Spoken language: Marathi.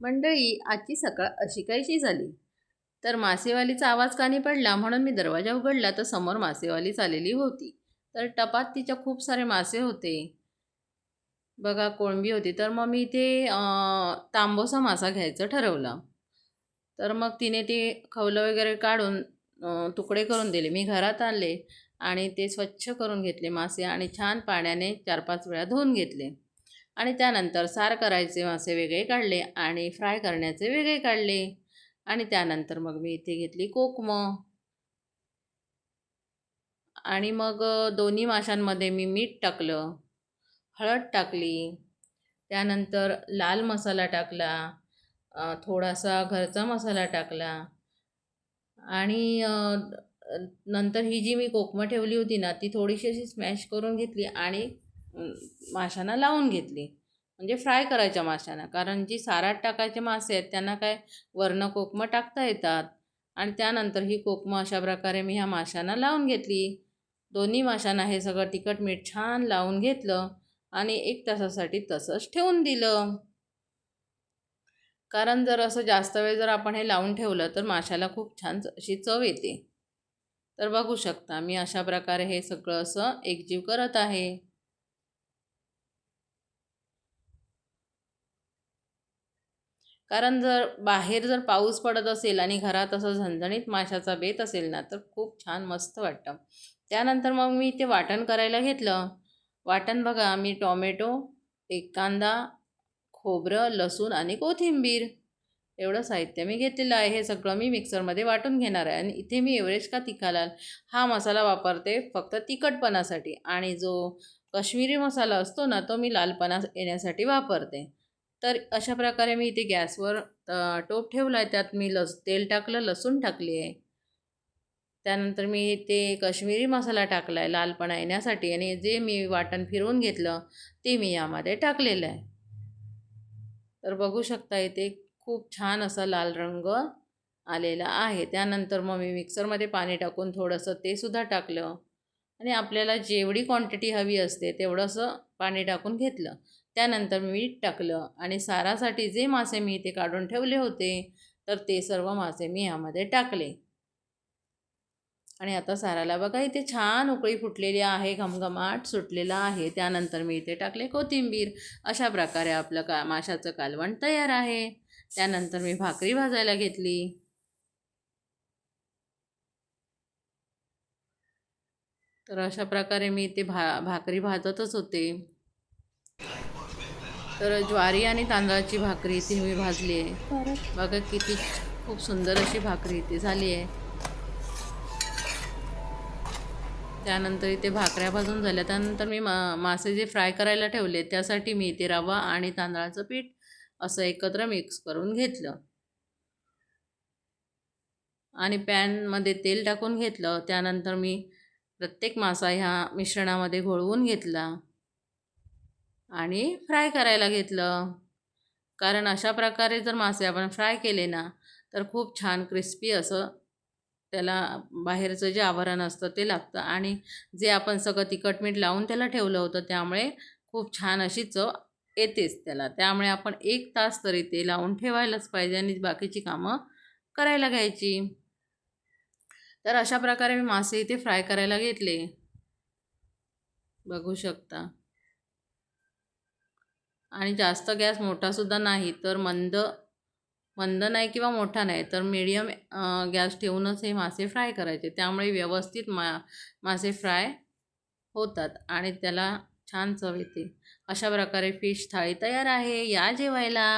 मंडळी आजची सकाळ अशी काहीशी झाली. तर मासेवालीचा आवाज कानी पडला म्हणून मी दरवाजा उघडला तर समोर मासेवाली चाललेली होती. तर टपात तिच्या खूप सारे मासे होते. बघा कोळंबी होती. तर मग मी ते तांबोसा मासा घ्यायचं ठरवलं. तर मग तिने ते खवलं वगैरे काढून तुकडे करून दिले. मी घरात आणले आणि ते स्वच्छ करून घेतले मासे आणि छान पाण्याने चार पाच वेळा धुवून घेतले. आणि त्यानंतर सार करायचे मासे वेगळे काढले आणि फ्राय करण्याचे वेगळे काढले. आणि त्यानंतर मग मी इथे घेतली कोकमं. आणि मग दोन्ही माशांमध्ये मी मीठ टाकलं हळद टाकली त्यानंतर लाल मसाला टाकला थोडासा घरचा मसाला टाकला आणि नंतर ही जी मी कोकमं ठेवली होती ना ती थोडीशी अशी स्मॅश करून घेतली आणि माशांना लावून घेतली. म्हणजे फ्राय करायच्या माशांना. कारण जी सारात टाकायचे मासे आहेत त्यांना काय वरनं कोकमं टाकता येतात. आणि त्यानंतर ही कोकमं अशा प्रकारे मी ह्या माशांना लावून घेतली. दोन्ही माशांना हे सगळं तिखट मीठ छान लावून घेतलं आणि एक तासासाठी तसंच ठेवून दिलं. कारण जर असं जास्त वेळ जर आपण हे लावून ठेवलं तर माशाला खूप छान अशी चव येते. तर बघू शकता मी अशा प्रकारे हे सगळं असं एकजीव करत आहे. कारण जर बाहेर जर पाऊस पडत असेल आणि घरात असं झणझणीत माशाचा बेत असेल ना तर खूप छान मस्त वाटतं. त्यानंतर मग मी ते वाटण करायला घेतलं. वाटण बघा मी टॉमॅटो एक कांदा खोबरं लसूण आणि कोथिंबीर. एवढं साहित्य मी घेतलेलं आहे. हे सगळं मी मिक्सरमध्ये वाटून घेणार आहे. आणि इथे मी एवरेस्ट का तिखालाल? हा मसाला वापरते फक्त तिखटपणासाठी. आणि जो कश्मीरी मसाला असतो ना तो मी लालपणा येण्यासाठी वापरते. तर अशा प्रकारे मी इथे गॅसवर टोप ठेवला आहे त्यात मी लस तेल टाकलं लसूण टाकली आहे. त्यानंतर मी ते कश्मीरी मसाला टाकला आहे लालपणा येण्यासाठी आणि जे मी वाटण फिरवून घेतलं ते मी यामध्ये टाकलेलं आहे. तर बघू शकता इथे खूप छान असा लाल रंग आलेला आहे. त्यानंतर मग मी मिक्सरमध्ये पाणी टाकून थोडंसं ते सुद्धा टाकलं आणि आपल्याला जेवढी क्वांटिटी हवी असते तेवढंसं पाणी टाकून घेतलं. त्यानंतर मीठ टाकलं आणि सारासाठी जे मासे मी इथे काढून ठेवले होते तर ते सर्व मासे मी यामध्ये टाकले. आणि आता साराला बघा इथे छान उकळी फुटलेली आहे घमघमाट सुटलेला आहे. त्यानंतर मी इथे टाकले कोथिंबीर. अशा प्रकारे आपलं का माशाचं कालवण तयार आहे. त्यानंतर मी भाकरी भाजायला घेतली. तर अशा प्रकारे मी ते भा भाकरी भाजतच होते. तर ज्वारी आणि तांदळाची भाकरी ती मी भाजली आहे. बघा किती खूप सुंदर अशी भाकरी ती झाली आहे. त्यानंतर इथे भाकऱ्या भाजून झाल्या. त्यानंतर मी मा मासे जे फ्राय करायला ठेवले त्यासाठी मी इथे रवा आणि तांदळाचं पीठ असं एकत्र मिक्स करून घेतलं. आणि पॅनमध्ये तेल टाकून घेतलं. त्यानंतर मी प्रत्येक मासा ह्या मिश्रणामध्ये घोळवून घेतला. आणि फ्राय करायला घेतलं. कारण अशा प्रकारे जर मासे आपण फ्राय केले ना तर खूप छान क्रिस्पी असं त्याला बाहेरचं जे आवरण असतं ते लागतं. आणि जे आपण सगळं तिखट मीठ लावून त्याला ठेवलं होतं त्यामुळे खूप छान अशी चव येतेच त्याला. त्यामुळे आपण एक तास तरी ते लावून ठेवायलाच पाहिजे आणि बाकीची कामं करायला घ्यायची. तर अशा प्रकारे मी मासे इथे फ्राय करायला घेतले. बघू शकता. आणि जास्त गॅस मोठासुद्धा नाही तर मंद मंद नाही किंवा मोठा नाही तर मीडियम गॅस ठेवूनच हे मासे फ्राय करायचे. त्यामुळे व्यवस्थित मा मासे फ्राय होतात आणि त्याला छान चव येते. अशा प्रकारे फिश थाळी तयार आहे. या जेवायला!